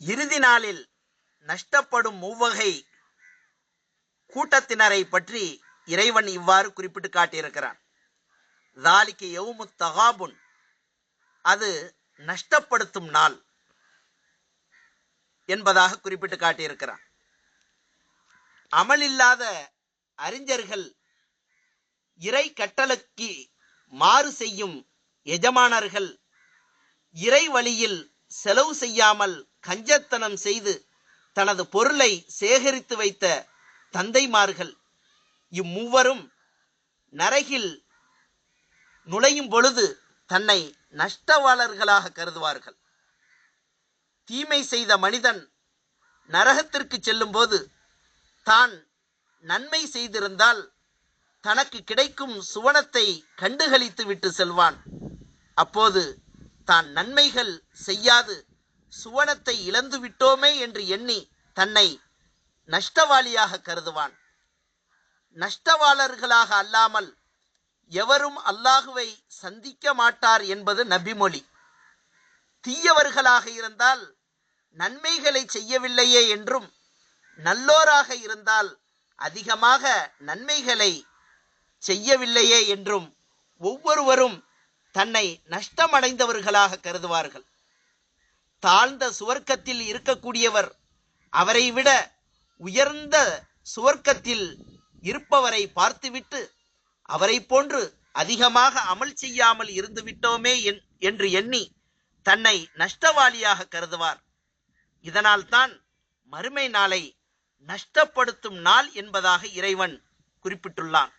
இறுதி நாளில் நஷ்டப்படும் மூவகை கூட்டத்தினரை பற்றி இறைவன் இவ்வாறு குறிப்பிட்டு காட்டியிருக்கிறான். தாலிக்கு யவுமு தகாபுன் அது நஷ்டப்படுத்தும் நாள் என்பதாக குறிப்பிட்டு காட்டியிருக்கிறான். அமலில்லாத அறிஞர்கள் இறை கட்டளைக்கு மாறு செய்யும் எஜமானர்கள் இறை வழியில் செலவு செய்யாமல் கஞ்சத்தனம் செய்து தனது பொருளை சேகரித்து வைத்த தந்தைமார்கள். இம்மூவரும் நரகில் நுழையும் பொழுது தன்னை நஷ்டவாளர்களாக கருதுவார்கள். தீமை செய்த மனிதன் நரகத்திற்கு செல்லும்போது தான் நன்மை செய்திருந்தால் தனக்கு கிடைக்கும் சுவனத்தை கண்டுகளித்து விட்டு செல்வான். அப்போது தான் நன்மைகள் செய்யாது. சுவனத்தை இழந்து விட்டோமே என்று எண்ணி தன்னை நஷ்டவாளியாக கருதுவான். நஷ்டவாளர்களாக அல்லாமல் எவரும் அல்லாஹுவை சந்திக்க மாட்டார் என்பது நபிமொழி. தீயவர்களாக இருந்தால் நன்மைகளை செய்யவில்லையே என்றும் நல்லோராக இருந்தால் அதிகமாக நன்மைகளை செய்யவில்லையே என்றும் ஒவ்வொருவரும் தன்னை நஷ்டமடைந்தவர்களாக கருதுவார்கள். தாழ்ந்த சுவர்க்கத்தில் இருக்கக்கூடியவர் அவரை விட உயர்ந்த சுவர்க்கத்தில் இருப்பவரை பார்த்துவிட்டு அவரை போன்று அதிகமாக அமல் செய்யாமல் இருந்து விட்டோமே என்- என்று எண்ணி தன்னை நஷ்டவாளியாக கருதுவார். இதனால்தான் மறுமை நாளை நஷ்டப்படுத்தும் நாள் என்பதாக இறைவன் குறிப்பிட்டுள்ளான்.